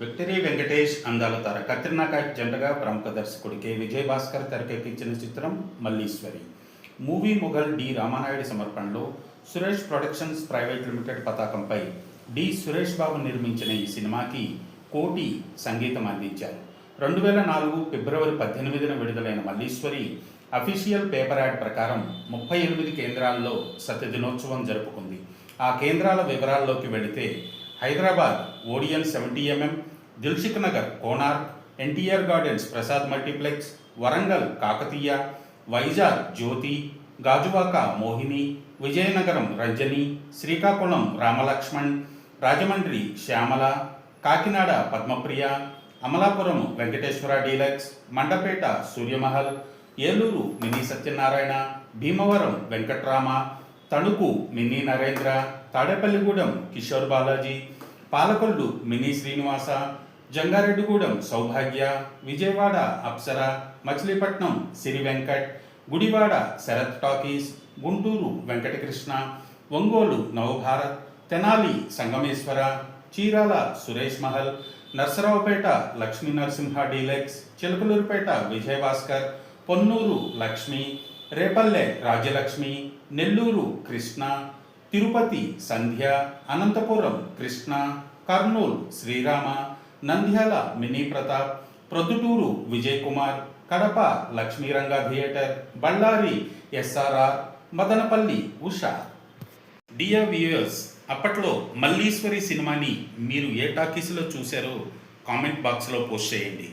Victory Venkatesh అందాల తార. కత్రినా కైఫ్ జంటగా ప్రముఖ దర్శకుడు కె. విజయ్ భాస్కర్ తెరకెక్కించిన చిత్రం Malliswari. Movie mogul D. Ramanaidu సమర్పణలో సురేష్ ప్రొడక్షన్స్ ప్రైవేట్ లిమిటెడ్ పతాకంపై డి. సురేష్ బాబు నిర్మించిన ఈ సినిమాకి కోటి సంగీతం అందించారు. రెండు వేల నాలుగు ఫిబ్రవరి పద్దెనిమిదిన విడుదలైన మల్లీశ్వరి అఫీషియల్ పేపర్ యాడ్ ప్రకారం ముప్పై ఎనిమిది కేంద్రాల్లో సత్య దినోత్సవం జరుపుకుంది. ఆ కేంద్రాల వివరాల్లోకి వెళితే Hyderabad Odeon seventy MM Dilsukhnagar Konark NTR gardens Prasad multiplex Warangal Kakatiya Vizag Jyothi Gajuwaka Mohini Vizianagaram Ranjani Srikakulam Ramalakshman Rajahmundry Shyamala Kakinada Padmapriya Amalapuram Venkateswara deluxe Mandapeta Suryamahal Eluru mini Satyanarayana Bhimavaram Venkatrama Tanuku mini Narendra Tadepalligudem Kishore Balaji Palakollu mini Srinivasa Jangareddygudem Sowbhagya Vijayawada Apsara Machilipatnam Siri Venkat Gudivada Sarath talkies Guntur Venkatakrishna Ongole Navabharat Tenali Sangameswara Chirala Suresh Mahal Narasaraopet Lakshmi Narasimha deluxe Chilakaluripet Vijayabhaskar Ponnur Lakshmi Repalle Rajyalakshmi Nellore Krishna Tirupati Sandhya Anantapur Krishna Kurnool Srirama Nandyal mini Pratap Proddatur Vijay Kumar Kadapa Lakshmiranga theatre Bellary SRR Madanapalle Usha. Dear viewers అప్పట్లో మల్లీశ్వరి సినిమాని మీరు ఏ టాకీస్లో చూశారో comment బాక్స్లో post చేయండి.